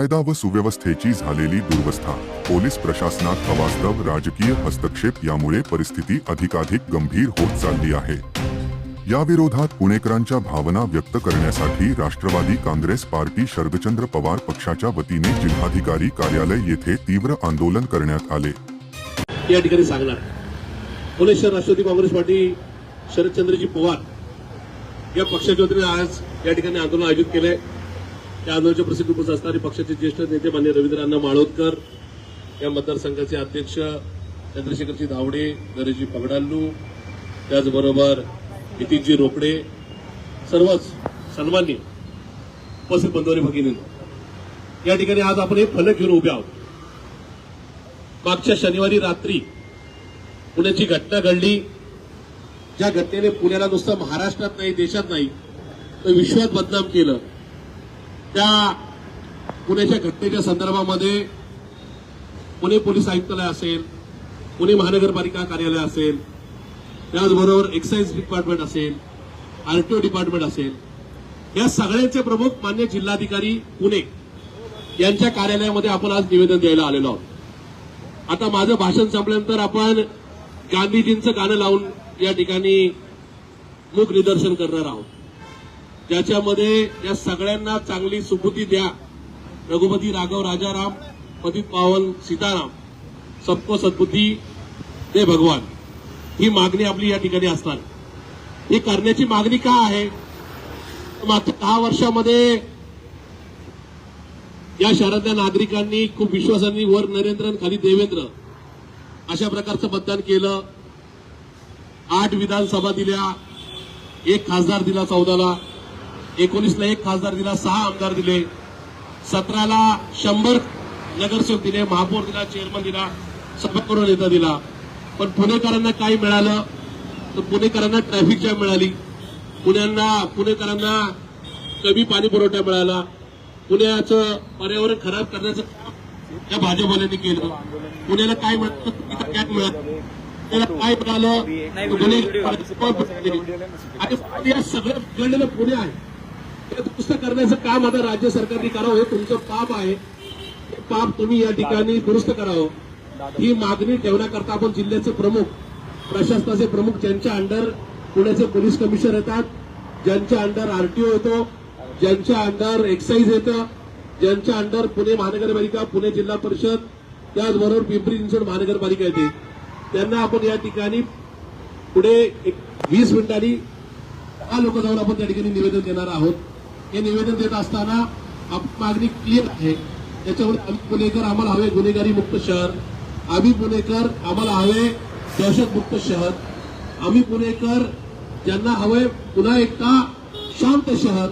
कायदा व सुव्यवस्थेची झालेली दुर्वस्था. पोलीस प्रशासनात अवास्तव राजकीय हस्तक्षेप यामुळे परिस्थिती अधिकाधिक गंभीर होत चालली आहे. या विरोधात पुणेकरांच्या भावना व्यक्त करण्यासाठी राष्ट्रवादी काँग्रेस पार्टी शरदचंद्र पवार पक्षाच्या वतीने जिल्हाधिकारी कार्यालय येथे तीव्र आंदोलन करण्यात आले. या ठिकाणी सांगणार. पुणे राष्ट्रवादी काँग्रेस पार्टी शरदचंद्रजी पवार या पक्षाच्या वतीने आज या ठिकाणी आंदोलन आयोजित केलंय. त्या आंदोलनाच्या प्रसिद्ध उपस्थित असणारे पक्षाचे ज्येष्ठ नेते मान्य रवींद्र अण्णा माळोदकर या मतदारसंघाचे अध्यक्ष चंद्रशेखरजी धावडे नरेशजी पगडाल्लू त्याचबरोबर नितीनजी रोकडे सर्वच सन्मान्य उपस्थित बंधुवारी भगिनी या ठिकाणी आज आपण हे फलक घेऊन उभे आहोत. मागच्या शनिवारी रात्री पुण्याची घटना घडली. ज्या घटनेने पुण्याला नुसतं महाराष्ट्रात नाही देशात नाही तर विश्वात बदनाम केलं. त्या पुण्याच्या घटनेच्या संदर्भामध्ये पुणे पोलीस आयुक्तालय असेल पुणे महानगरपालिका कार्यालय असेल त्याचबरोबर एक्साईज डिपार्टमेंट असेल आरटीओ डिपार्टमेंट असेल या सगळ्यांचे प्रमुख मान्य जिल्हाधिकारी पुणे यांच्या कार्यालयामध्ये आपण आज निवेदन द्यायला आलेलो आहोत. आता माझं भाषण संपल्यानंतर आपण गांधीजींचं गाणं लावून या ठिकाणी मूक निदर्शन करणार आहोत. ज्याच्यामध्ये या सगळ्यांना चांगली सुबुद्धी द्या. रघुपती राघव राजाराम पतित पावन सीताराम. सबको सद्बुद्धी दे भगवान. ही मागणी आपली या ठिकाणी असणार ही करण्याची मागणी का आहे? मागच्या दहा वर्षामध्ये या शहरातल्या नागरिकांनी खूप विश्वासाने वर नरेंद्र खाली देवेंद्र अशा प्रकारचं मतदान केलं. आठ विधानसभा दिल्या एक खासदार दिला चौदाला. एकोणीसला एक खासदार दिला सहा आमदार दिले. सतराला शंभर नगरसेवक दिले महापौर दिला चेअरमन दिला सभागृह नेता दिला. पण पुणेकरांना काय मिळालं तर पुणेकरांना ट्रॅफिक जॅम मिळाली. पुण्यांना पुणेकरांना कमी पाणी पुरवठा मिळाला. पुण्याचं पर्यावरण खराब करण्याचं काम या भाजपवाल्यांनी केलं. पुण्याला काय मिळालं? मिळालं. त्याला काय मिळालं? आणि या सगळं बिघडलेलं पुणे आहे. दुरुस्त करण्याचं काम आता राज्य सरकारने करावं हे तुमचं पाप आहे. हे पाप तुम्ही या ठिकाणी दुरुस्त करावं. ही मागणी ठेवण्याकरता आपण जिल्ह्याचे प्रमुख प्रशासनाचे प्रमुख ज्यांच्या अंडर पुण्याचे पोलीस कमिशनर येतात ज्यांच्या अंडर आरटीओ येतो ज्यांच्या अंडर एक्साईज येतं ज्यांच्या अंडर पुणे महानगरपालिका पुणे जिल्हा परिषद त्याचबरोबर पिंपरी चिंचवड महानगरपालिका येते. त्यांना आपण या ठिकाणी पुढे एक वीस मिनिटांनी दहा लोक जाऊन आपण त्या ठिकाणी निवेदन देणार आहोत. हे निवेदन देत असताना मागणी क्लिअर आहे. त्याच्यामुळे आम्ही पुणेकर आम्हाला हवे गुन्हेगारी मुक्त शहर. आम्ही पुणेकर आम्हाला हवे दहशतमुक्त शहर. आम्ही पुणेकर ज्यांना हवे पुन्हा एकदा शांत शहर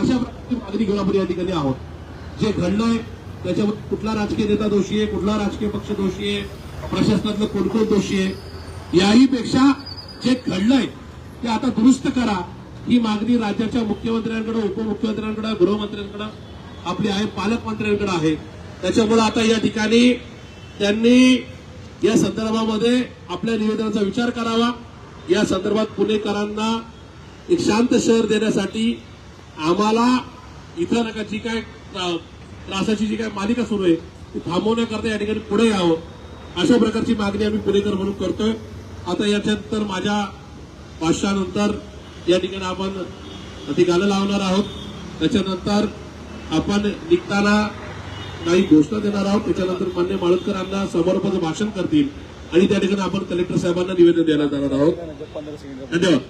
अशा प्रकारची मागणी घेऊन आपण या ठिकाणी आहोत. जे घडलंय त्याच्यामध्ये कुठला राजकीय नेता दोषी आहे कुठला राजकीय पक्ष दोषी आहे प्रशासनातलं कोण कोण दोषी आहे याहीपेक्षा जे घडलंय ते आता दुरुस्त करा. ही मागणी राज्याच्या मुख्यमंत्र्यांकडे उपमुख्यमंत्र्यांकडे गृहमंत्र्यांकडे आपली आहे पालकमंत्र्यांकडे आहे. त्याच्यामुळे आता या ठिकाणी त्यांनी या संदर्भामध्ये आपल्या निवेदनाचा विचार करावा. या संदर्भात पुणेकरांना एक शांत शहर देण्यासाठी आम्हाला इथं नका जी काय त्रासाची जी काय मालिका सुरू आहे ती थांबवण्याकरता या ठिकाणी पुढे यावं. अशा प्रकारची मागणी आम्ही पुणेकर म्हणून करतोय. आता याच्यानंतर माझ्या भाषणानंतर या ठिकाणी आपण ती गाणं लावणार आहोत. त्याच्यानंतर आपण निघताना काही घोषणा देणार आहोत. त्याच्यानंतर मान्य माळतकरांना समारोपाचं भाषण करतील. आणि त्या ठिकाणी आपण कलेक्टर साहेबांना निवेदन देण्यात जाणार आहोत. धन्यवाद.